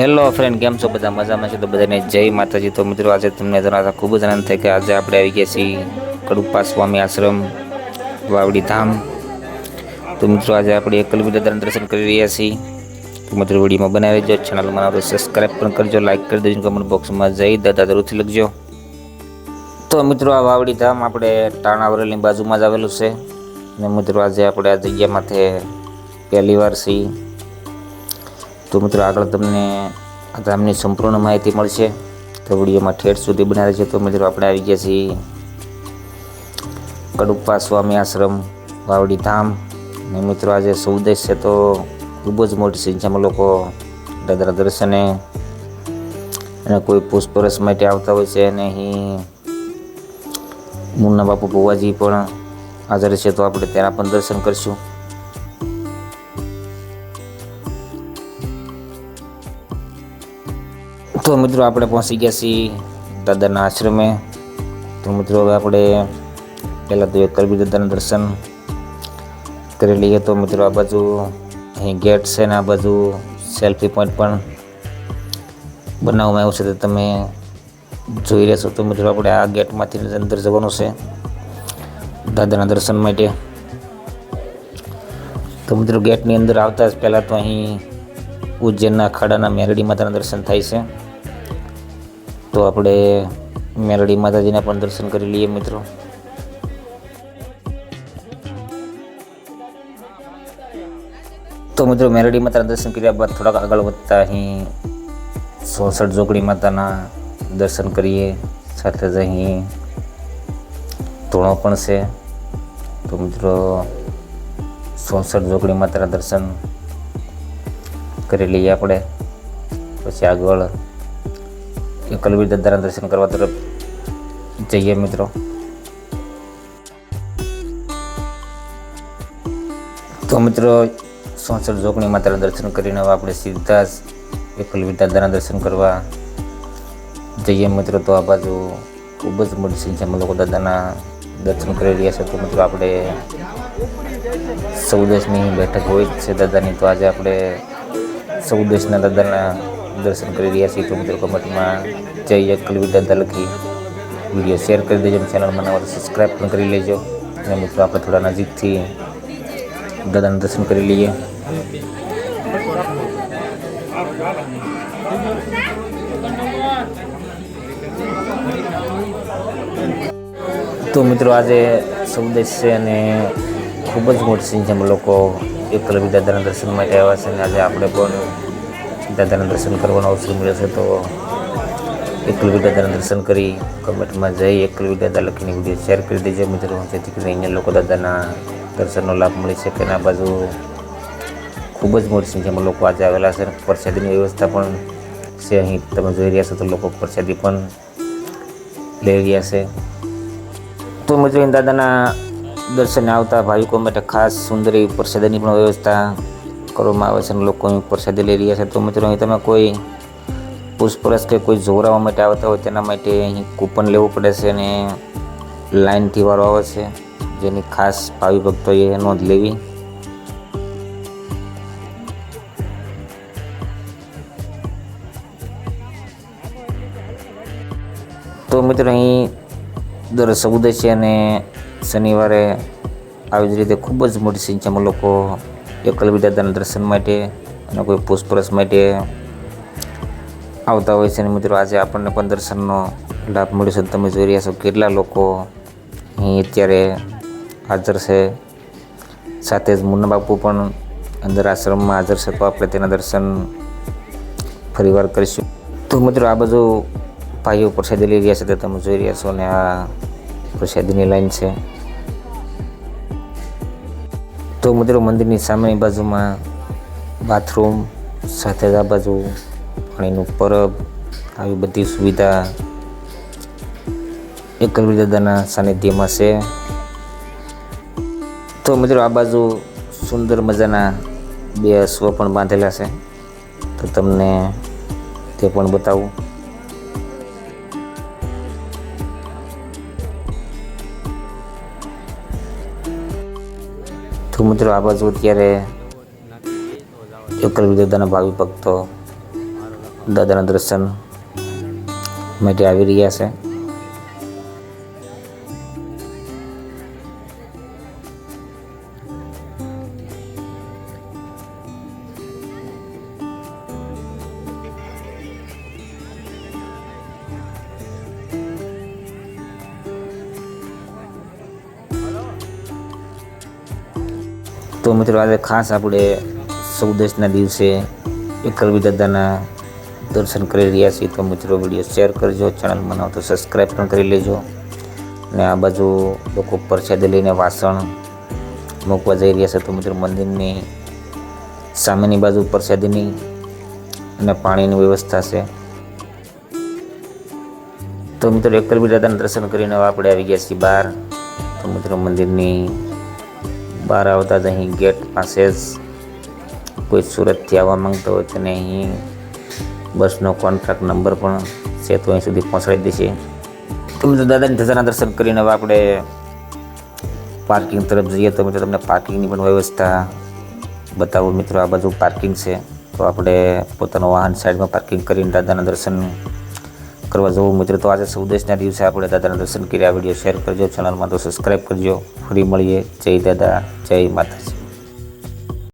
Hello friend કેમ છો? બધા મજામાં છે? તો બધાને જય માતાજી. તો મિત્રો, આજે તમને જણાવતા ખૂબ જ આનંદ થાય કે આજે આપણે આવી ગયા છીએ કડુપ્પા સ્વામી આશ્રમ, વાવડી ધામ. તો મિત્રો, આજે આપણે એક દાદાના દર્શન કરી રહ્યા છીએ. તો મિત્રો, વિડીયોમાં બનાવી દેજો. ચેનલમાં નવો તો સબસ્ક્રાઈબ પણ કરજો લાઈક કરી દેજો કમેન્ટ બોક્સમાં જઈ દાદા જરૂરથી લખજો. તો મિત્રો, આ વાવડી ધામ આપણે ટાણાવરેલની બાજુમાં જ આવેલું છે. અને મિત્રો, આજે આપણે આ જગ્યામાંથી પહેલી વાર છીએ. તો મિત્રો આગળ તમને આ ધામની સંપૂર્ણ માહિતી મળશે. તો વિડીયોમાં ઠેઠ સુધી બનાવે છે તો મિત્રો આપણે આવી ગયા છીએ કડુપ્પા સ્વામી આશ્રમ, વાવડી ધામ. ને મિત્રો આજે સૌદેશ છે તો ખૂબ જ મોટી સંખ્યામાં લોકો દાદરા દર્શને અને કોઈ પૂછપરછ માટે આવતા હોય છે. અને અહીં મુન્ના બાપુ ભુવાજી પણ હાજર છે. તો આપણે તેના પણ દર્શન કરીશું. તો મિત્રો આપણે પહોંચી ગયા છીએ દાદાના આશ્રમે. તો મિત્રો હવે આપણે પહેલાં તો કરવી દાદાના દર્શન કરી લઈએ. તો મિત્રો આ બાજુ અહીં ગેટ છે ને આ બાજુ સેલ્ફી પોઈન્ટ પણ બનાવવામાં આવ્યું છે. તો તમે જોઈ રહેશો તો મિત્રો આપણે આ ગેટમાંથી અંદર જવાનું છે દાદાના દર્શન માટે. તો મિત્રો ગેટની અંદર આવતા જ પહેલાં તો અહીં ઉજ્જૈનના ખાડાના મેરડી માતાના દર્શન થાય છે. તો આપણે મેરડી માતાજીના પણ દર્શન કરી લઈએ મિત્રો. તો મિત્રો મેરડી માતાના દર્શન કર્યા બાદ થોડાક આગળ વધતા અહીં સોસઠ જોગડી માતાના દર્શન કરીએ. સાથે જ અહીં ધોણો પણ છે. તો મિત્રો સોસઠ જોગડી માતાના દર્શન કરી લઈએ આપણે. પછી આગળ એકલવી દાદાના દર્શન કરવા તરફ જઈએ મિત્રો. તો મિત્રો સોસઠ જોગણી માતાના દર્શન કરીને હવે આપણે સીધા જ એકલવી દાદાના દર્શન કરવા જઈએ મિત્રો. તો આ બાજુ ખૂબ જ મોટી સંખ્યામાં લોકો દાદાના દર્શન કરી રહ્યા છે. તો મિત્રો, આપણે ચૌદસની બેઠક હોય છે દાદાની. તો આજે આપણે ચૌદસના દાદાના દર્શન કરી રહ્યા છીએ. તો મિત્રો કમેન્ટમાં જય કલવી દાદા લખી વીડિયો શેર કરી દેજો ચેનલમાં નવા સબસ્ક્રાઈબ પણ કરી લેજો. અને મિત્રો આપણે થોડા નજીકથી દાદાના દર્શન કરી લઈએ. તો મિત્રો આજે સૌદેશ છે અને ખૂબ જ મોટી સંખ્યામાં લોકો એકલવી દાદાના દર્શન માટે આવ્યા છે અને આજે આપણે પણ દાદાના દર્શન કરવાનો અવસર મળ્યો છે, તો એકલવી દાદાના દર્શન કરી કમેન્ટમાં જઈ એકલવી દાદા લખીને વીડિયો શેર કરી દેજો મિત્રો. જેથી કરીને અહીંયા લોકો દાદાના દર્શનનો લાભ મળી શકે અને આ બાજુ ખૂબ જ મોટી સંખ્યામાં લોકો આજે આવેલા છે પ્રસાદીની વ્યવસ્થા પણ છે. અહીં તમે જોઈ રહ્યા છો તો લોકો પ્રસાદી પણ લઈ રહ્યા છે. તો મિત્રો દાદાના દર્શને આવતા ભાવિકો માટે ખાસ સુંદર એવી પ્રસાદીની પણ વ્યવસ્થા કરવામાં આવે છે અને લોકો અહીં પ્રસાદી લઈ રહ્યા છે. તો મિત્રો, અહીં તમે કોઈ પૂછપરછ કે કોઈ જોવરાવા માટે આવતા હોય તેના માટે અહીં કૂપન લેવું પડે છે અને લાઇનથી વારો આવે છે. જેની ખાસ ભાવિ ભક્તોએ નોંધ લેવી. તો મિત્રો, અહીં દર ચૌદશી અને શનિવારે આવી જ રીતે ખૂબ જ મોટી સંખ્યામાં લોકો એકલવી દાદાના દર્શન માટે અને કોઈ પૂછપરછ માટે આવતા હોય છે અને મિત્રો, આજે આપણને પણ દર્શનનો લાભ મળ્યો છે. તમે જોઈ રહ્યા છો કેટલા લોકો અહીં અત્યારે હાજર છે. સાથે જ મુન્ના બાપુ પણ અંદર આશ્રમમાં હાજર છે, તો આપણે તેના દર્શન ફરીવાર કરીશું. તો મિત્રો, આ બાજુ ભાઈઓ પ્રસાદી લઈ રહ્યા છે, તે તમે જોઈ રહ્યા છો અને આ પ્રસાદીની લાઈન છે. તો મિત્રો મંદિરની સામેની બાજુમાં બાથરૂમ સાથે આ બાજુ પાણીનું પરબ, આવી બધી સુવિધા એકલવી દાદાના સાનિધ્યમાં છે. તો મિત્રો આ બાજુ સુંદર મજાના બે અશ્વ પણ બાંધેલા છે. તો તમને તે પણ બતાવું. તો મિત્રો બાજુ અત્યારે એકલ દાદાના ભાવિ ભક્તો દાદાના દર્શન માટે આવી રહ્યા છે. તો મિત્રો આજે ખાસ આપણે ચૌદસના દિવસે એકલવી દાદાના દર્શન કરી રહ્યા છીએ. તો મિત્રો વીડિયો શેર કરજો ચેનલમાં બનાવો તો સબસ્ક્રાઈબ પણ કરી લેજો. અને આ બાજુ લોકો પ્રસાદી લઈને વાસણ મૂકવા જઈ રહ્યા છે. તો મિત્રો મંદિરની સામેની બાજુ પ્રસાદીની અને પાણીની વ્યવસ્થા છે. તો મિત્રો એકલવી દાદાના દર્શન કરીને આપણે આવી ગયા છીએ બહાર. તો મિત્રો મંદિરની બહાર આવતા જ અહીં ગેટ પાસે જ કોઈ સુરતથી આવવા માંગતો હોય તેને અહીં બસનો કોન્ટ્રાક્ટ નંબર પણ છે તો અહીં સુધી પહોંચાડી દેશે તો દાદાની ધજાના દર્શન કરીને હવે આપણે પાર્કિંગ તરફ જઈએ તો મિત્રો તમને પાર્કિંગની પણ વ્યવસ્થા બતાવું. મિત્રો આ બાજુ પાર્કિંગ છે. તો આપણે પોતાનું વાહન સાઈડમાં પાર્કિંગ કરીને દાદાના દર્શન કરવા જવું મિત્રો. તો આજે સૌદેશના દિવસે આપણે દાદાના દર્શન કર્યા. વીડિયો શેર કરજો. ચેનલમાં તો સબસ્ક્રાઈબ કરજો. ફરી મળીએ. જય દાદા. જય માતાજી.